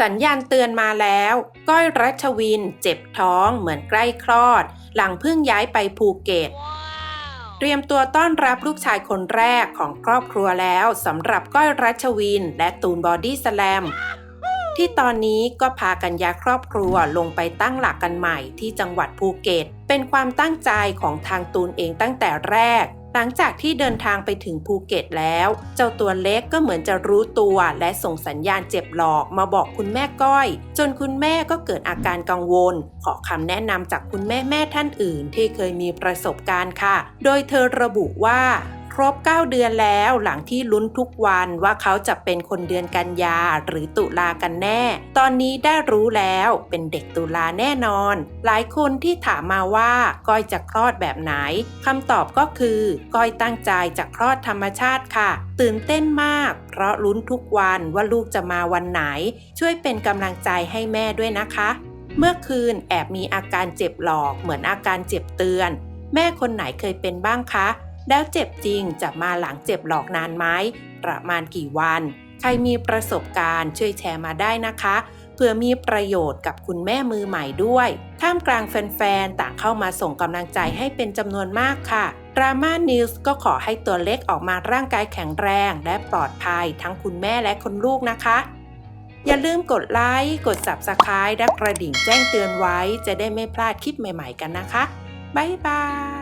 สัญญาณเตือนมาแล้ว ก้อยรัชวิน เจ็บท้องเหมือนใกล้คลอด หลังเพิ่งย้ายไปภูเก็ต เตรียมตัวต้อนรับลูกชายคนแรกของครอบครัวแล้วสำหรับก้อยรัชวิน และตูนบอดี้สแลมที่ตอนนี้ก็พากันยาครอบครัวลงไปตั้งหลักกันใหม่ที่จังหวัดภูเก็ต เป็นความตั้งใจของทางตูนเองตั้งแต่แรก หลังจากที่เดินทางไปถึงภูเก็ตแล้ว เจ้าตัวเล็กก็เหมือนจะรู้ตัวและส่งสัญญาณเจ็บหลอกมาบอกคุณแม่ก้อย จนคุณแม่ก็เกิดอาการกังวล ขอคำแนะนำจากคุณแม่แม่ท่านอื่น ที่เคยมีประสบการณ์ค่ะ โดยเธอระบุว่า รบ 9 เดือนแล้วหลังที่ลุ้นทุกวันว่าเขาจะเป็นคนเดือนกันยาหรือตุลากันแน่ ตอนนี้ได้รู้แล้วเป็นเด็กตุลาแน่นอน หลายคนที่ถามมาว่าก้อยจะคลอดแบบไหนคำตอบก็คือก้อยตั้งใจจะคลอดธรรมชาติค่ะ ตื่นเต้นมาก เพราะลุ้นทุกวันว่าลูกจะมาวันไหน ช่วยเป็นกำลังใจให้แม่ด้วยนะคะ เมื่อคืนแอบมีอาการเจ็บหลอกเหมือนอาการเจ็บเตือน แม่คนไหนเคยเป็นบ้างคะ แล้วเจ็บจริงจะมาหลังเจ็บหลอกนานไหมประมาณกี่วัน ใครมีประสบการณ์ช่วยแชร์มาได้นะคะเพื่อมีประโยชน์กับคุณแม่มือใหม่ด้วย ท่ามกลางแฟนๆ ต่างเข้ามาส่งกำลังใจให้เป็นจำนวนมากค่ะดราม่านิวส์ก็ขอให้ตัวเล็กออกมาร่างกายแข็งแรง และปลอดภัยทั้งคุณแม่และคุณลูกนะคะ อย่าลืมกดไลค์ กด Subscribe และกระดิ่งแจ้งเตือนไว้ จะได้ไม่พลาดคลิปใหม่ๆกันนะคะ บ๊ายบาย